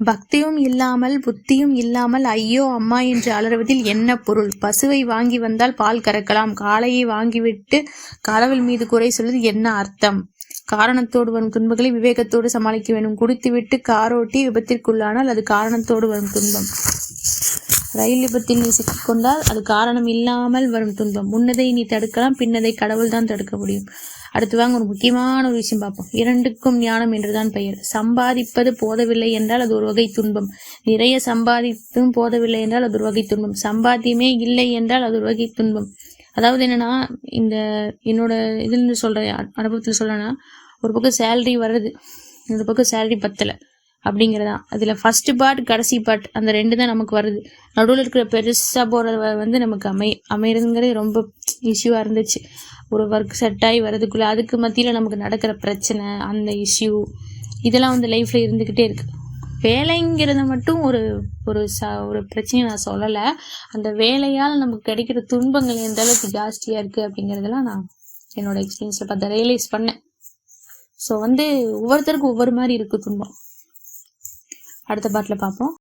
பக்தியும் இல்லாமல் புத்தியும் இல்லாமல் ஐயோ அம்மா என்று அலறுவதில் என்ன பொருள்? பசுவை வாங்கி வந்தால் பால் கறக்கலாம். காளையை வாங்கிவிட்டு கடவுள் மீது குறை சொல்வது என்ன அர்த்தம்? காரணத்தோடு வரும் துன்பங்களை விவேகத்தோடு சமாளிக்க வேண்டும். குடித்துவிட்டு காரோட்டி விபத்திற்குள்ளானால் அது காரணத்தோடு வரும் துன்பம். ரயில் விபத்தில் நீ சிக்கிக்கொண்டால் அது காரணம் இல்லாமல் வரும் துன்பம். முன்னதை நீ தடுக்கலாம் பின்னதை கடவுள் தான் தடுக்க முடியும். அடுத்து வாங்க ஒரு முக்கியமான ஒரு விஷயம் பார்ப்போம். இரண்டுக்கும் ஞானம் என்றுதான் பெயர். சம்பாதிப்பது போதவில்லை என்றால் அது ஒரு வகை துன்பம். நிறைய சம்பாதித்தும் போதவில்லை என்றால் அது ஒரு வகை துன்பம். சம்பாத்தியமே இல்லை என்றால் அது ஒரு வகை துன்பம். அதாவது என்னன்னா இந்த என்னோட இதுல சொல்ற அனுபவத்தில் சொல்றேன்னா ஒரு பக்கம் சேலரி வருது இந்த பக்கம் சேலரி பத்தலை. அப்படிங்கிறதா. அதில் ஃபஸ்ட்டு பார்ட் கடைசி பார்ட் அந்த ரெண்டு தான் நமக்கு வருது. நடுவில் இருக்கிற பெருசாக போகிற வந்து நமக்கு அமை அமையிறதுங்கிறது ரொம்ப இஷ்யூவாக இருந்துச்சு. ஒரு ஒர்க் செட் ஆகி வர்றதுக்குள்ளே அதுக்கு மத்தியில் நமக்கு நடக்கிற பிரச்சனை அந்த இஷ்யூ இதெல்லாம் வந்து லைஃப்பில் இருந்துக்கிட்டே இருக்குது வேலைங்கிறத மட்டும் ஒரு ஒரு ச ஒரு பிரச்சனையை நான் சொல்லலை. அந்த வேலையால் நமக்கு கிடைக்கிற துன்பங்கள் எந்த அளவுக்கு ஜாஸ்தியாக இருக்குது அப்படிங்கிறதெல்லாம் நான் என்னோட எக்ஸ்பீரியன்ஸை பார்த்து ரியலைஸ் பண்ணேன். ஸோ வந்து ஒவ்வொருத்தருக்கும் ஒவ்வொரு மாதிரி இருக்குது துன்பம். அடுத்த பாட்டில் பார்ப்போம்